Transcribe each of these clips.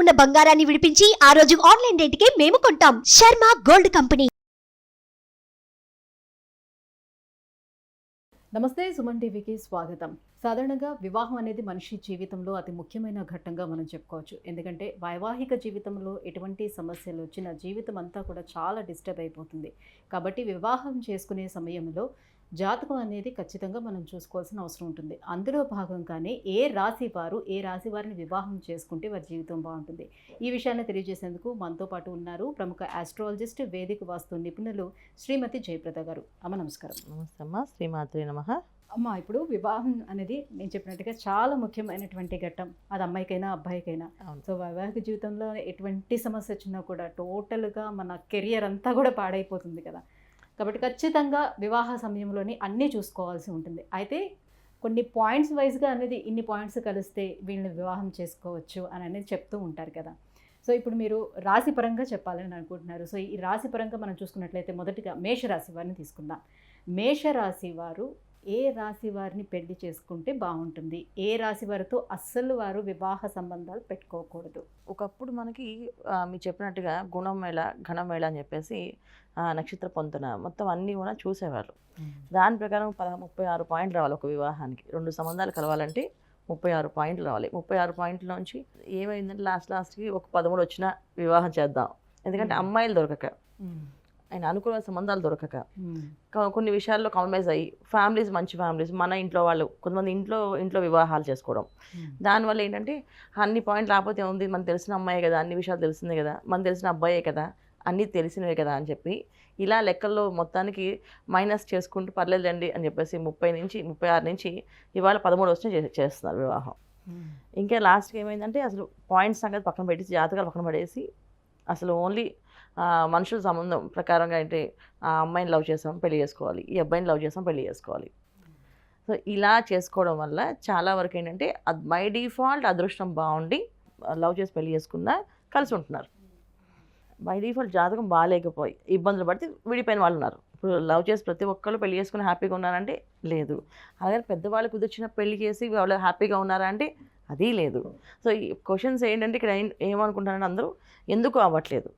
ఉన్న బంగారాన్ని విడిపించి ఆ రోజు ఆన్లైన్ రేటుకే మేము కొంటాం. Sharma gold company. నమస్తే సుమన్ టీవీకి స్వాగతం. సాధారణంగా వివాహం అనేది మనిషి జీవితంలో అతి ముఖ్యమైన ఘట్టంగా మనం చెప్పుకోవచ్చు. ఎందుకంటే వైవాహిక జీవితంలో ఎటువంటి సమస్యలు వచ్చినా జీవితం అంతా కూడా చాలా డిస్టర్బ్ అయిపోతుంది. కాబట్టి వివాహం చేసుకునే సమయంలో జాతకం అనేది ఖచ్చితంగా మనం చూసుకోవాల్సిన అవసరం ఉంటుంది. అందులో భాగంగానే ఏ రాశి వారు ఏ రాశి వారిని వివాహం చేసుకుంటే వారి జీవితం బాగుంటుంది. ఈ విషయాన్ని తెలియజేసేందుకు మనతో పాటు ఉన్నారు ప్రముఖ ఆస్ట్రాలజిస్ట్ వేదిక వాస్తు నిపుణులు శ్రీమతి జయప్రద గారు. అమ్మ నమస్కారం. నమస్తే అమ్మ శ్రీమాత్రి నమ. అమ్మ ఇప్పుడు వివాహం అనేది నేను చెప్పినట్టుగా చాలా ముఖ్యమైనటువంటి ఘట్టం. అది అమ్మాయికైనా అబ్బాయికైనా. సో వైవాహిక జీవితంలో ఎటువంటి సమస్య వచ్చినా కూడా టోటల్గా మన కెరియర్ అంతా కూడా పాడైపోతుంది కదా. కాబట్టి ఖచ్చితంగా వివాహ సమయంలోని అన్నీ చూసుకోవాల్సి ఉంటుంది. అయితే కొన్ని పాయింట్స్ వైజ్గా అనేది ఇన్ని పాయింట్స్ కలిస్తే వీళ్ళని వివాహం చేసుకోవచ్చు అని అనేది చెప్తూ ఉంటారు కదా. సో ఇప్పుడు మీరు రాశి పరంగా చెప్పాలని అనుకుంటున్నారు. సో ఈ రాశి పరంగా మనం చూసుకున్నట్లయితే మొదటిగా మేషరాశి వారిని తీసుకుందాం. మేషరాశి వారు ఏ రాశి వారిని పెళ్ళి చేసుకుంటే బాగుంటుంది? ఏ రాశి వారితో అస్సలు వారు వివాహ సంబంధాలు పెట్టుకోకూడదు? ఒకప్పుడు మనకి మీరు చెప్పినట్టుగా గుణం మేళ ఘనం మేళ అని చెప్పేసి నక్షత్ర పొంతన మొత్తం అన్నీ కూడా చూసేవారు దాని ప్రకారం పద ముప్పై ఆరు పాయింట్లు రావాలి ఒక వివాహానికి. రెండు సంబంధాలు కలవాలంటే ముప్పై ఆరు పాయింట్లు రావాలి. ముప్పై ఆరు పాయింట్ల నుంచి ఏమైందంటే లాస్ట్ లాస్ట్కి ఒక పదమూడు వచ్చిన వివాహం చేద్దాం. ఎందుకంటే మ్మ్. అమ్మాయిలు దొరకక. ఆయన అనుకున్న సంబంధాలు దొరకక. కొ- కొన్ని విషయాల్లో కాంప్రమైజ్ అయ్యి ఫ్యామిలీస్ మంచి ఫ్యామిలీస్ మన ఇంట్లో వాళ్ళు కొంతమంది ఇంట్లో ఇంట్లో వివాహాలు చేసుకోవడం. దానివల్ల ఏంటంటే అన్ని పాయింట్లు రాకపోతే ఉంది మనకు తెలిసిన అమ్మాయే కదా అన్ని విషయాలు తెలిసిందే కదా మనకు తెలిసిన అబ్బాయే కదా అన్నీ తెలిసినవే కదా అని చెప్పి ఇలా లెక్కల్లో మొత్తానికి మైనస్ చేసుకుంటూ పర్లేదండి అని చెప్పేసి ముప్పై నుంచి ముప్పై ఆరు నుంచి ఇవాళ పదమూడు వచ్చిన చేస్తున్నారు వివాహం. ఇంకా లాస్ట్కి ఏమైందంటే అసలు పాయింట్స్ సంగతి పక్కన పెట్టేసి జాతకాలు పక్కన పడేసి అసలు ఓన్లీ మనుషుల సంబంధం ప్రకారంగా అంటే ఆ అమ్మాయిని లవ్ చేసాం పెళ్ళి చేసుకోవాలి. ఈ అబ్బాయిని లవ్ చేసాం పెళ్ళి చేసుకోవాలి. సో ఇలా చేసుకోవడం వల్ల చాలా వరకు ఏంటంటే మై డిఫాల్ట్ అదృష్టం బాగుండి లవ్ చేసి పెళ్ళి చేసుకున్నా కలిసి ఉంటున్నారు. బై డిఫాల్ట్ జాతకం బాగాలేకపోయి ఇబ్బందులు పడితే విడిపోయిన వాళ్ళు ఉన్నారు. ఇప్పుడు లవ్ చేసి ప్రతి ఒక్కళ్ళు పెళ్ళి చేసుకుని హ్యాపీగా ఉన్నారంటే లేదు. అలాగే పెద్దవాళ్ళు కుదిర్చిన పెళ్ళి చేసి వాళ్ళు హ్యాపీగా ఉన్నారా అంటే అది లేదు. సో ఈ క్వశ్చన్స్ ఏంటంటే ఇక్కడ ఏమనుకుంటారంటే అందరూ ఎందుకు అవ్వట్లేదు?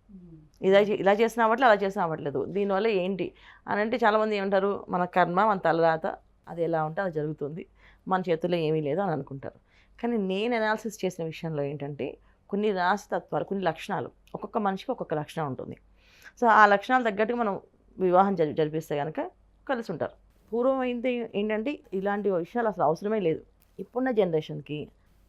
ఇలా చే- ఇలా చేసిన అవ్వట్లేదు అలా చేసిన అవ్వట్లేదు. దీనివల్ల ఏంటి? అని అంటే చాలామంది ఏమంటారు మన కర్మ మన తలరాత అది ఎలా ఉంటే అది జరుగుతుంది. మన చేతుల్లో ఏమీ లేదు అని అనుకుంటారు. కానీ నేను అనాలిసిస్ చేసిన విషయంలో ఏంటంటే కొన్ని రాశి తత్వాలు కొన్ని లక్షణాలు ఒక్కొక్క మనిషికి ఒక్కొక్క లక్షణం ఉంటుంది. సో ఆ లక్షణాలు తగ్గట్టుగా మనం వివాహం జరి జరిపిస్తే కనుక కలిసి ఉంటారు. పూర్వం అయితే ఏంటంటే ఇలాంటి విషయాలు అసలు అవసరమే లేదు. ఇప్పుడున్న జనరేషన్కి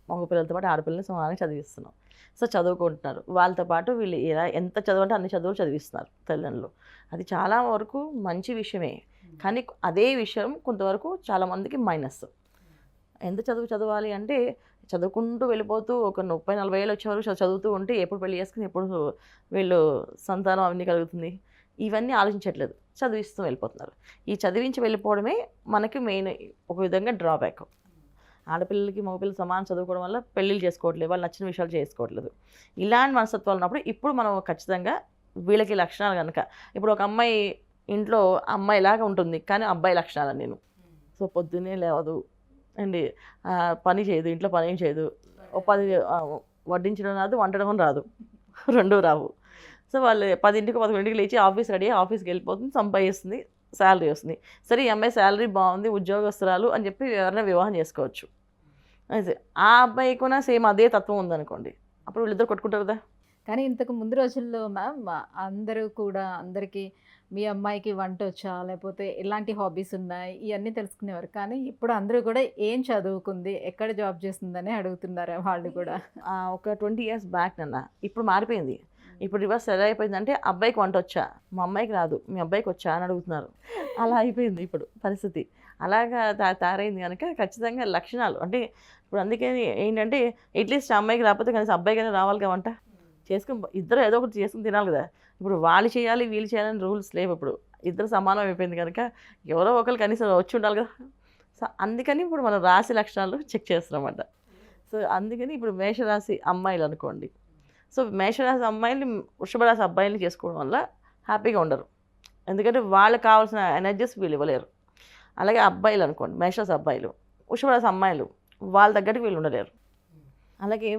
మగ పిల్లలతో పాటు ఆడపిల్లల్ని సమానంగా చదివిస్తున్నాం. సో చదువుకుంటున్నారు. వాళ్ళతో పాటు వీళ్ళు ఎలా ఎంత చదవంటే అన్ని చదువులు చదివిస్తున్నారు తల్లిదండ్రులు. అది చాలా వరకు మంచి విషయమే. కానీ అదే విషయం కొంతవరకు చాలామందికి మైనస్. ఎంత చదువు చదవాలి అంటే చదువుకుంటూ వెళ్ళిపోతూ ఒక ముప్పై నలభై ఏళ్ళు వచ్చే వరకు చదువు- చదువుతూ ఉంటే ఎప్పుడు పెళ్ళి చేసుకుని ఎప్పుడు వీళ్ళు సంతానం అవన్నీ కలుగుతుంది. ఇవన్నీ ఆలోచించట్లేదు. చదివిస్తూ వెళ్ళిపోతున్నారు. ఈ చదివించి వెళ్ళిపోవడమే మనకి మెయిన్ ఒక విధంగా డ్రాబ్యాక్. ఆడపిల్లలకి మగపిల్లలు సమానం చదువుకోవడం వల్ల పెళ్ళిళ్ళు చేసుకోవట్లేదు వాళ్ళు నచ్చిన విషయాలు చేసుకోవట్లేదు. ఇలాంటి మనస్తత్వాలు ఉన్నప్పుడు ఇప్పుడు మనం ఖచ్చితంగా వీళ్ళకి లక్షణాలు కనుక ఇప్పుడు ఒక అమ్మాయి ఇంట్లో అమ్మాయి లాగా ఉంటుంది కానీ అబ్బాయి లక్షణాలు నేను. సో పొద్దున్నే లేవదు అండి పని చేయదు ఇంట్లో పని ఏం చేయదు. ఉపాధి పది వడ్డించడం రాదు వండడం రాదు. రెండూ రావు. సో వాళ్ళు పదింటికి పదకొండింటికి లేచి ఆఫీస్ రెడీ ఆఫీస్కి వెళ్ళిపోతుంది సంపాదిస్తుంది శాలరీ వస్తుంది. సరే ఈ అమ్మాయి శాలరీ బాగుంది ఉద్యోగస్తురాలు అని చెప్పి ఎవరైనా వివాహం చేసుకోవచ్చు. ఆ అబ్బాయి కూడా సేమ్ అదే తత్వం ఉందనుకోండి. అప్పుడు వీళ్ళిద్దరు కొట్టుకుంటారు కదా. కానీ ఇంతకు ముందు రోజుల్లో మ్యామ్ అందరూ కూడా అందరికీ మీ అమ్మాయికి వంట వచ్చా లేకపోతే ఎలాంటి హాబీస్ ఉన్నాయి ఇవన్నీ తెలుసుకునేవారు. కానీ ఇప్పుడు అందరూ కూడా ఏం చదువుకుంది ఎక్కడ జాబ్ చేస్తుందని అడుగుతున్నారు వాళ్ళు కూడా? ఒక ట్వంటీ ఇయర్స్ బ్యాక్ నన్న ఇప్పుడు మారిపోయింది. ఇప్పుడు రివర్స్ ఎలా అయిపోయిందంటే అబ్బాయికి వంట వచ్చా? మా అమ్మాయికి రాదు. మీ అబ్బాయికి వచ్చా? అని అడుగుతున్నారు. అలా అయిపోయింది ఇప్పుడు పరిస్థితి. అలాగా తా తయారైంది కనుక ఖచ్చితంగా లక్షణాలు. అంటే ఇప్పుడు అందుకే ఏంటంటే అట్లీస్ట్ అమ్మాయికి రాకపోతే కనీసం అబ్బాయికైనా రావాలి కదా వంట. చేసుకుని ఇద్దరు ఏదో ఒకటి చేసుకుని తినాలి కదా. ఇప్పుడు వాళ్ళు చేయాలి వీళ్ళు చేయాలని రూల్స్ లేవు ఇప్పుడు. ఇద్దరు సమానం అయిపోయింది కనుక ఎవరో ఒకరు కనీసం వచ్చి ఉండాలి కదా. సో అందుకని ఇప్పుడు మనం రాశి లక్షణాలు చెక్ చేస్తున్నామన్నమాట సో అందుకని ఇప్పుడు మేషరాశి అమ్మాయిలు అనుకోండి. సో మేషరాశి అమ్మాయిలు వృషభరాశి అబ్బాయిలు చేసుకోవడం వల్ల హ్యాపీగా ఉండరు. ఎందుకంటే వాళ్ళకి కావాల్సిన ఎనర్జీస్ వీళ్ళు ఇవ్వలేరు. అలాగే అబ్బాయిలు అనుకోండి మేషస్ అబ్బాయిలు వృషభ అమ్మాయిలు వాళ్ళ దగ్గరికి వీళ్ళు ఉండలేరు. అలాగే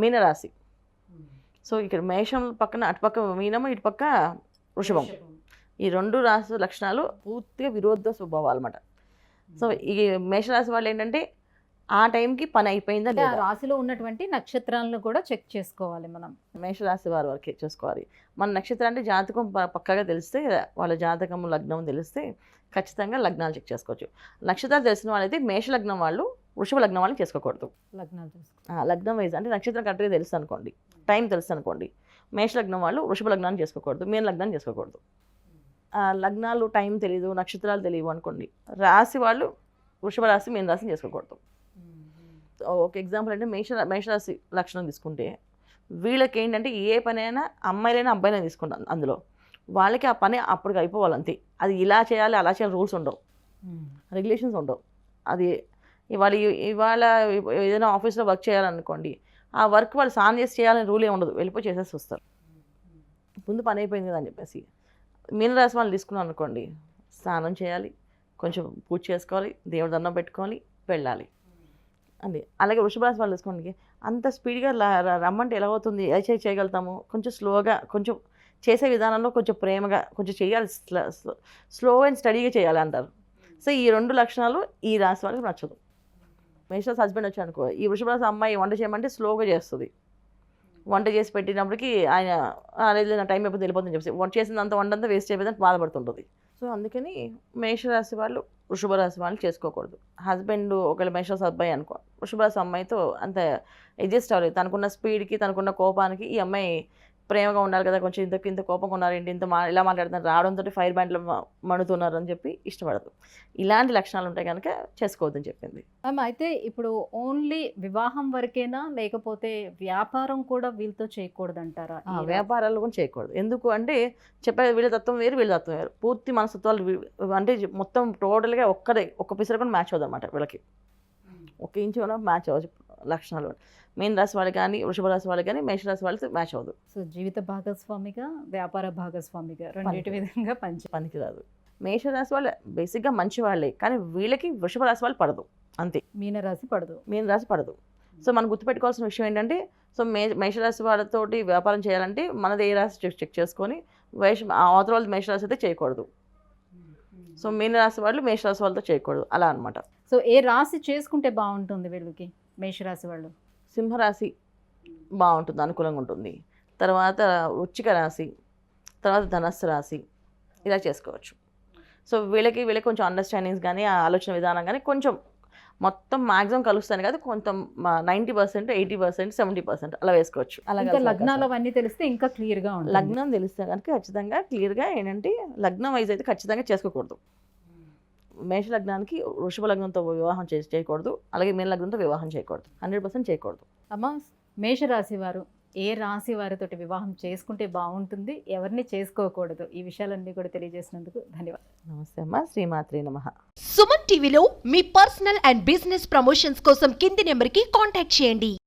మీనరాశి. సో ఇక్కడ మేషం పక్కన అటుపక్క మీనము ఇటుపక్క వృషభం. ఈ రెండు రాశి లక్షణాలు పూర్తిగా విరోధ స్వభావాలు అనమాట సో ఈ మేషరాశి వాళ్ళు ఏంటంటే ఆ టైంకి పని అయిపోయిందా లేదా? రాశిలో ఉన్నటువంటి నక్షత్రాలను కూడా చెక్ చేసుకోవాలి మనం. మేషరాశి వారి వరకే చూసుకోవాలి. మన నక్షత్రం అంటే జాతకం పక్కాగా తెలిస్తే వాళ్ళ జాతకం లగ్నం తెలిస్తే ఖచ్చితంగా లగ్నాలు చెక్ చేసుకోవచ్చు. నక్షత్రాలు తెలిసిన వాళ్ళైతే మేష లగ్నం వాళ్ళు వృషభ లగ్నం వాళ్ళు చేసుకోకూడదు. లగ్నాలు లగ్నం వైజ్ అంటే నక్షత్రం కరెక్ట్గా తెలుసు అనుకోండి. టైం తెలుసు అనుకోండి. మేష లగ్నం వాళ్ళు వృషభ లగ్నాన్ని చేసుకోకూడదు మీన లగ్నాన్ని చేసుకోకూడదు. ఆ, లగ్నాలు టైం తెలియదు నక్షత్రాలు తెలియవు అనుకోండి. రాశి వాళ్ళు వృషభ రాశి మీన రాశిని చేసుకోకూడదు. ఒక ఎగ్జాంపుల్ అంటే మేష మేషరాశి లక్షణం తీసుకుంటే వీళ్ళకి ఏంటంటే ఏ పని అయినా అమ్మాయిలైనా అబ్బాయిలైనా తీసుకుంటాం అందులో. వాళ్ళకి ఆ పని అప్పటికి అయిపోవాలి అంతే. అది ఇలా చేయాలి అలా చేయాలి రూల్స్ ఉండవు. రెగ్యులేషన్స్ ఉండవు. అది ఇవాళ ఇవాళ ఏదైనా ఆఫీస్లో వర్క్ చేయాలనుకోండి ఆ వర్క్ వాళ్ళు స్నానం చేసి చేయాలని రూల్ ఏమి ఉండదు. వెళ్ళిపోయి చేసేసి వస్తారు. ముందు పని అయిపోయింది కదా అని చెప్పేసి. మీనరాశి వాళ్ళు తీసుకున్నాం అనుకోండి స్నానం చేయాలి కొంచెం పూజ చేసుకోవాలి దేవుడి దండం పెట్టుకోవాలి వెళ్ళాలి. అది. అలాగే వృషభరాశి వాళ్ళు తీసుకోండి అంత స్పీడ్గా రమ్మంటే ఎలా అవుతుంది? ఎలా చేయగలుగుతాము? కొంచెం స్లోగా కొంచెం చేసే విధానంలో కొంచెం ప్రేమగా కొంచెం చేయాలి. స్లో అండ్ స్టడీగా చేయాలి అంటారు. సో ఈ రెండు లక్షణాలు ఈ రాశి వాళ్ళకి నచ్చదు. మేషరాశి హస్బెండ్ వచ్చి అనుకో ఈ వృషభరాశి అమ్మాయి వంట చేయమంటే స్లోగా చేస్తుంది. వంట చేసి పెట్టినప్పటికీ ఆయన లేదు నా టైం అయిపోతుంది వెళ్ళిపోతుందని చెప్పేసి వంట చేసినంత వంట అంతా వేస్ట్ అయిపోతుందని బాధపడుతుంటుంది. సో అందుకని మేషరాశి వాళ్ళు వృషభరాశి వాళ్ళు చేసుకోకూడదు. హస్బెండ్ ఒకవేళ మేషరాశి అబ్బాయి అనుకో. వృషభరాశి అమ్మాయితో అంత అడ్జస్ట్ అవ్వలేదు తనకున్న స్పీడ్కి తనకున్న కోపానికి ఈ అమ్మాయి ప్రేమగా ఉండాలి కదా కొంచెం ఇంత ఇంత కోపంగా ఉన్నారు ఏంటి ఇంత మా ఇలా మాట్లాడుతున్నారు రావడంతో ఫైర్ బ్యాండ్లో మణుతున్నారు అని చెప్పి ఇష్టపడదు. ఇలాంటి లక్షణాలు ఉంటాయి కనుక చేసుకోవద్దని చెప్పింది. మ్యామ్ అయితే ఇప్పుడు ఓన్లీ వివాహం వరకేనా లేకపోతే వ్యాపారం కూడా వీళ్ళతో చేయకూడదు అంటారా ఆ, వ్యాపారాలు కూడా చేయకూడదు. ఎందుకు అంటే చెప్పే వీళ్ళ తత్వం వేరు వీళ్ళ తత్వం వేరు. పూర్తి మనస్తత్వాలు అంటే మొత్తం టోటల్గా ఒక్కడే ఒక్క పిసర కూడా మ్యాచ్ అవ్వదు అనమాట వీళ్ళకి ఒక ఇంచు కూడా మ్యాచ్ అవ్వచ్చు లక్షణాలు. మెయిన్ రాశి వాళ్ళు కానీ వృషభ రాశి వాళ్ళు కానీ మేషరాశి వాళ్ళతో మ్యాచ్ అవ్వదు. సో జీవిత భాగస్వామిగా వ్యాపార భాగస్వామిగా రెండింటి. విధంగా పంచి పనికిరాదు. మేషరాశి వాళ్ళు బేసిక్గా మంచి వాళ్ళే కానీ వీళ్ళకి వృషభ రాశి వాళ్ళు పడదు. అంతే. మీనరాశి పడదు. మీన రాశి పడదు. సో మనం గుర్తుపెట్టుకోవాల్సిన విషయం ఏంటంటే సో మే మేషరాశి వాళ్ళతోటి వ్యాపారం చేయాలంటే మనది ఏ రాశి చెక్ చెక్ చేసుకొని వేష అవతల వాళ్ళు మేషరాశి అయితే చేయకూడదు. సో మీన రాశి వాళ్ళు మేషరాశి వాళ్ళతో చేయకూడదు. అలా అనమాట సో ఏ రాశి చేసుకుంటే బాగుంటుంది వీళ్ళకి? మేషరాశి వాళ్ళు. సింహరాశి బాగుంటుంది అనుకూలంగా ఉంటుంది. తర్వాత వృచ్చిక రాశి తర్వాత ధనస్సు రాశి ఇలా చేసుకోవచ్చు. సో వీళ్ళకి వీళ్ళకి కొంచెం అండర్స్టాండింగ్స్ కానీ ఆ ఆలోచన విధానం కానీ కొంచెం మొత్తం మ్యాక్సిమం కలుస్తాను కదా కొంత ninety percent eighty percent seventy percent అలా వేసుకోవచ్చు. అలా ఇంకా లగ్నాలు అవన్నీ తెలిస్తే ఇంకా క్లియర్గా ఉంటుంది. లగ్నం తెలిస్తే కనుక ఖచ్చితంగా క్లియర్గా ఏంటంటే లగ్నం వైజ్ అయితే ఖచ్చితంగా చేసుకోకూడదు. మేష లగ్నానికి వృషభ లగ్నంతో వివాహం చే చేయకూడదు. అలాగే మీన లగ్నంతో వివాహం చేయకూడదు. హండ్రెడ్ పర్సెంట్ చేయకూడదు. అమ్మా మేషరాశి వారు ఏ రాశి వారితోటి వివాహం చేసుకుంటే బాగుంటుంది? ఎవరిని చేసుకోకూడదు? ఈ విషయాలన్నీ కూడా తెలియజేసినందుకు ధన్యవాదాలు. నమస్తే అమ్మ. శ్రీమాత్రి నమ. సుమన్ టీవీలో మీ పర్సనల్ అండ్ బిజినెస్ ప్రమోషన్స్ కోసం కింది నెంబర్కి కాంటాక్ట్ చేయండి.